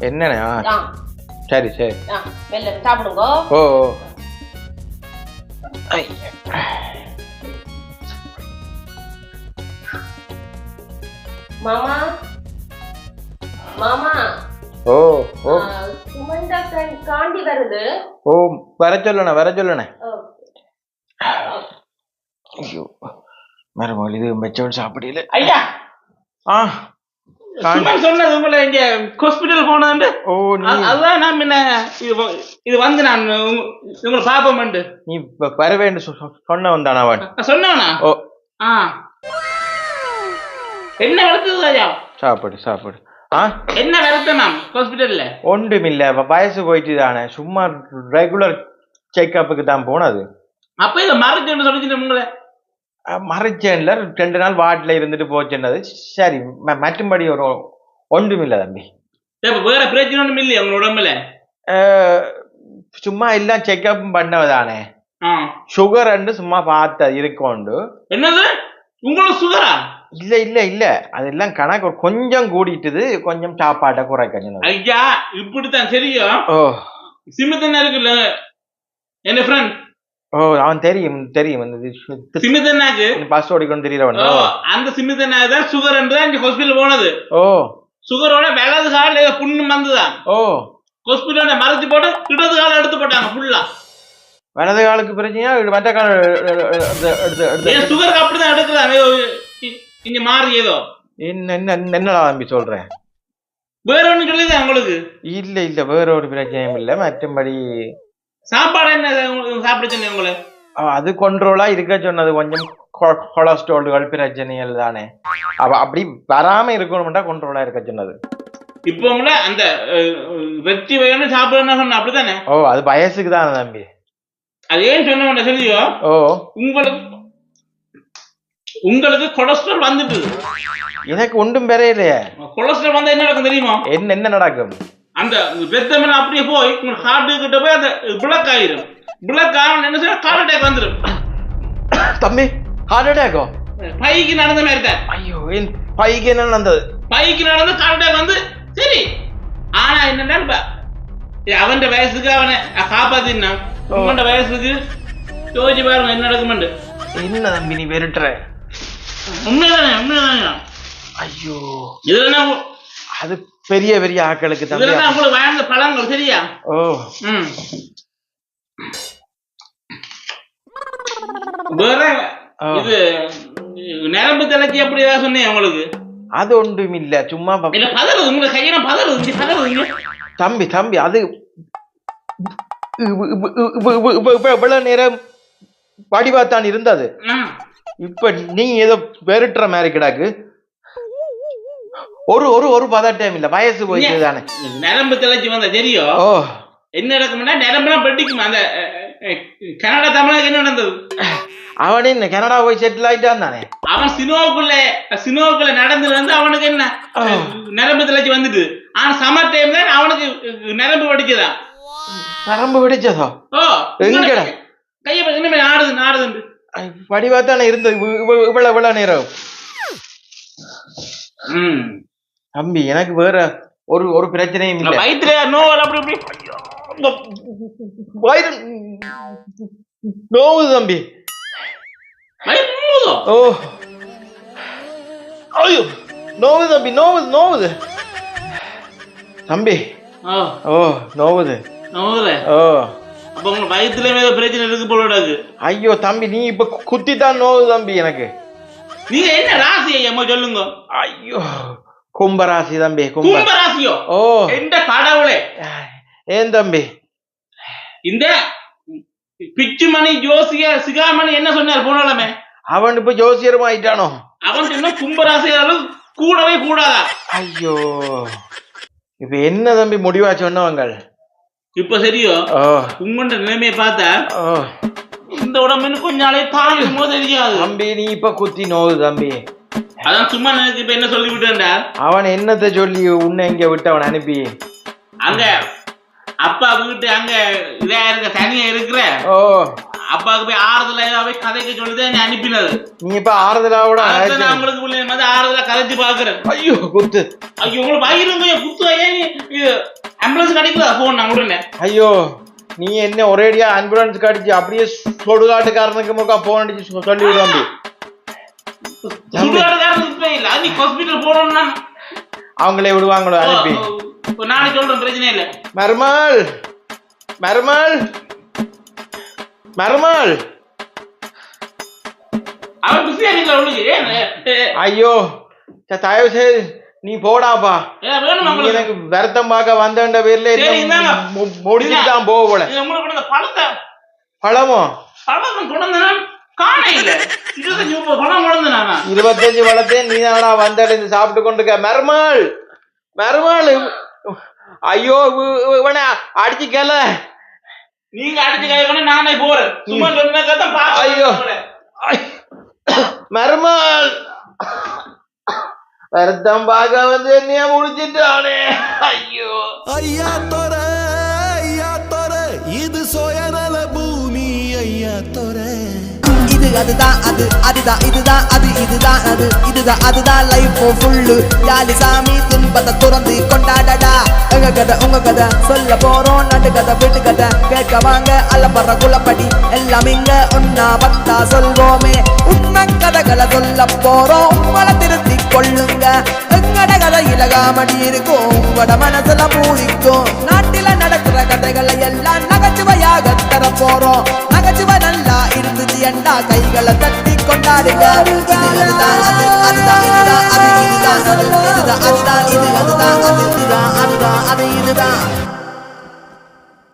என்னண்ணே? சரி சரி. சாப்பிடுங்க. ஓ ஓ. ஐ. மாமா. மாமா. ஓ ஓ. சுமந்தா காண்டி வருது. ஓ வர சொல்லணே வர சொல்லணே. ஐயோ. மருமகள் இது மெச்சவன் சாப்பிடல. ஐயா. ஆ. சொன்னது உங்களை இங்க ஹாஸ்பிட்டல் போனது ஓ நீ அதுதான் நான் முன்ன இது இது வந்து நான் உங்க- உங்களை பாப்போம்ண்டு நீ சொ- சொன்னவன் தானே அவன்? சொன்னவனா ஓ. ஆ. என்ன வருத்தது ஐயா? சாப்பிடு சாப்பிடு. என்ன நான் ஹாஸ்பிட்டல்ல ஒன்றுமில்ல வயசு போயிட்டு தானே. சும்மா ரெகுலர் செக்கப்புக்கு தான் போனது. அப்ப இதை மறைச்சுன்னு சொல்லிச்சு உங்களை. மறைச்சேன்ல ரெண்டு நாள் வார்டில் இருந்துட்டு போச்சுன்னது. சரி மற்றும்படி ஒரு ஒன்றுமில்ல தம்பி. இப்ப வேற பிரச்சனை ஒண்ணும் இல்லையா உங்க உடம்புல? சும்மா எல்லாம் செக்கப் பண்ணவதானே. சுகர் சும்மா பார்த்த இருக்கோண்டு. என்னது? உங்களுக்கு சுகரா இல்ல இல்ல இல்ல. அதெல்லாம் கணக்கு கொஞ்சம் கூடிட்டுது. கொஞ்சம் சாப்பாட்டை குறைக்கணும் ஐயா இப்படித்தான் தெரியும் ஓ. சிமித்தண்ணா இருக்குல்ல? என்ன ஃப்ரெண்ட் ஓ அவன் தெரியும் தெரியும் அந்த சிமித்தண்ணாக்கு பஸ் ஓடிக்கொண்டு தெரியறவன். ஓ, அந்த சிமித்தண்ணா தான் சுகர் தான் இங்க ஹாஸ்பிட்டல் போனது. ஓ. சுகரோட வலது கால புண்ணு வந்துதான். ஓ. ஹாஸ்பிட்டல மறைச்சு போட்டு இடது கால எடுத்து போட்டாங்க ஃபுல்லா வலது காலுக்கு பிரச்சனையா? மற்ற கால எடுத்து சுகருக்கு அப்படிதான் எடுக்கிறாங்க? இங்க மாறி ஏதோ. என்ன என்ன என்னடா தம்பி சொல்றேன்? வேற ஒண்ணு சொல்லுது உங்களுக்கு? இல்ல இல்ல வேற ஒரு பிரச்சனையும் இல்ல. மற்றபடி சாப்பாடு என்ன உங்களுக்கு சாப்பிட சொன்னேன் உங்களை. அது கண்ட்ரோலா இருக்க சொன்னது கொஞ்சம் கொலஸ்ட்ரால்கள் பிரச்சனைகள் தானே. அவ அப்படி வராம இருக்கணும்டா கண்ட்ரோலா இருக்க சொன்னது. இப்போ உங்களை அந்த வெற்றி வயனு சாப்பிடணும் சொன்ன அப்படித்தானே? ஓ அது வயசுக்கு தானே தம்பி. அது ஏன் சொன்ன சொல்லியோ? ஓ. உங்களுக்கு உங்களுக்கு கொலஸ்ட்ரால் வந்துட்டு. எனக்கு ஒன்றும் பெற இல்லையே கொலஸ்ட்ரால் வந்தா என்ன நடக்கும் தெரியுமா? என்ன என்ன நடக்கும்? அந்த ரத்தமெல்லாம் அப்படியே போய் உங்க ஹார்ட் கிட்ட போய் அந்த பிளக் ஆயிரும். பிளக் ஆகணும் என்ன செய்ய ஹார்ட் அட்டாக் வந்துடும் தம்பி ஹார்ட் அட்டாக்கோ பைக்கு நடந்த மாதிரி தான். ஐயோ என் பைக்கு என்ன நடந்தது? பைக்கு நடந்து ஹார்ட் அட்டாக் வந்து சரி. ஆனா என்னன்னா அவன் வயசுக்கு அவனை காப்பாத்தினான் உங்களோட வயசுக்கு? யோசிச்சு பாருங்க என்ன நடக்குமெண்டு. என்ன தம்பி நீ வெறுட்டுற? உண்மைதானே உண்மைதானே. ஐயோ. இதுல அது பெரிய பெரிய வாழ்ந்த பழங்கள் சரியா? ஓ. வேற. இது நரம்பு அப்படி ஏதாவது சொன்னேன் உங்களுக்கு? அது ஒன்றும் இல்ல சும்மா இல்ல பதறுது உங்க கையில பதறுது பதறுது. தம்பி தம்பி அது இவ்- இவ்- இவ்- இவ்- இவ்- இவ்- இவ்- இவ்வளவு நேரம் வடிவாத்தான் இருந்தது. இப்ப நீ ஏதோ வெறுட்டுற மாதிரி கிடாக்கு. ஒரு ஒரு ஒரு பதட்டம் இல்ல. வயசு போயிட்டு தானே நரம்பு தலைச்சி வந்தா தெரியும். ஓ. என்ன நடக்கும்னா நரம்பெல்லாம் வெட்டிக்கும் அந்த கனடா தமிழக என்ன நடந்தது? அவனே இந்த கனடா போய் செட்டில் ஆயிட்டான் தானே? அவன் சினோவுக்குள்ள சினோவுக்குள்ள நடந்து வந்து அவனுக்கு என்ன. நரம்பு தலைச்சி வந்துட்டு. ஆனா சமர் டைம்ல அவனுக்கு நரம்பு வெடிச்சதா? நரம்பு வெடிச்சதோ? ஓ. எங்கடா? கையை இனிமே ஆடுது ஆடுது வடிவாத்தானே இருந்தது. இவ்- இவ்- இவ்வளவு இவ்வளவு நேரம். ம். தம்பி எனக்கு வேற ஒரு ஒரு பிரச்சனையும் இல்ல. வயிற்றுல நோவல் அப்படி அப்படி வயிறு நோவுது தம்பி. ஓ. ஐயோ நோவுது தம்பி நோவுது நோவுது. தம்பி. ஓ ஓ நோவுது. நோவுதே? ஓ. அப்ப உங்களுக்கு வயிற்றுல ஏதோ பிரச்சனை இருக்கு போல ஐயோ தம்பி நீ இப்ப குத்தி தான் நோவுது தம்பி எனக்கு. நீங்க என்ன ராசி ஐயம்மா சொல்லுங்க. ஐயோ. கும்பராசி தம்பி கும்ப. கும்ப ராசியோ? ஓ. எந்த கடவுளே? ஏன் தம்பி? இந்த பிச்சுமணி ஜோசிய சிகாமணி என்ன சொன்னார்? போனாலுமே அவன் இப்ப ஜோசியரும் ஆயிட்டானோ? அவன் சொன்ன கும்பராசியாலும் கூடவே கூடாதா? ஐயோ. இப்ப என்ன தம்பி முடிவா சொன்னவங்க இப்ப சரியோ? உங்களோட நிலைமையை பார்த்தா இந்த உடம்புன்னு கொஞ்ச நாளே தாங்குமோ தெரியாது. தம்பி நீ இப்ப குத்தி நோவு தம்பி. அதான் சும்மா எனக்கு இப்ப என்ன சொல்லி விட்டேன்டா அவன் என்னத்தை சொல்லி உன்னை இங்க விட்டு அவன் அனுப்பி? அங்க அப்பா வீட்டு அங்க இதா இருக்க தனியா இருக்கிற ஓ. அப்பாவுக்கு போய் ஆறுதல ஏதாவது போய் கதைக்க சொல்லிதான் என்னை அனுப்பினது. நீ இப்ப ஆறுதலாவோட அதான் நான் உங்களுக்கு உள்ள மாதிரி ஆறுதலா கதைச்சு பாக்குறேன் ஐயோ குத்து. ஐயோ உங்களுக்கு பயிரும் கொஞ்சம் குத்து இது ஆம்புலன்ஸ் கிடைக்குதா? போன் நான் உடனே. ஐயோ நீ என்ன ஒரேடியா ஆம்புலன்ஸ் கடிச்சு அப்படியே சொடுகாட்டுக்காரனுக்கு முக்கா போன் அடிச்சு சொல்லி விடு ஹாஸ்பிட்டல் போறோம்னா அவங்களே விடுவாங்களோ அனுப்பி. இப்போ நானே சொல்றேன் பிரச்சனை இல்ல. மருமாள்! மருமாள்! மருமாள்! அவன் பிஸியா ஐயோ தயவு செய்து நீ போடாப்பா. எனக்கு வருத்தம் பார்க்க வந்தேன்ற பேர்ல. முடிச்சுட்டு தான் போக போல வந்த பழமோ? பழம் கொண்டு இருபத்தஞ்சு வளர்த்தேன் நீ தானடா வந்தால இருந்து சாப்பிட்டு கொண்டுக்க மருமாள் மருமாள் ஐயோ இவ- இவ- இவனை அடிச்சுக்கல நீங்க அடிச்சு கை நானே போறேன். சும்மா சொன்னதான் ஐயோ. மருமாள் வருத்தம் பார்க்க வந்து என்னைய முடிச்சிட்டானே. ஐயோ. ஐயா தொர இது அதுதான் அது அதுதான் இதுதான் அது இதுதான் அது இதுதான் அதுதான் லைஃப் ஃபுல்லு ஜாலி சாமி துன்பத்தை துறந்து கொண்டாடடா. எங்க கதை உங்க கதை சொல்ல போறோம் நட்டு கதை வீட்டு கதை. கேட்க வாங்க அல்லப்படுற குலப்படி. எல்லாம் இங்க ஒன்னா வந்தா சொல்வோமே. உண்மை கதைகளை சொல்ல போறோம் உங்களை திருத்தி கொள்ளுங்க. எங்கட கதை இலகாமடி இருக்கும் உங்களோட மன கண்டா கைகளை தட்டி கொண்டாடுங்க அதுதான் அது அதுதான் இதுதான் அது இதுதான் அதுதான் இது அது இதுதான் அது இதுதான்.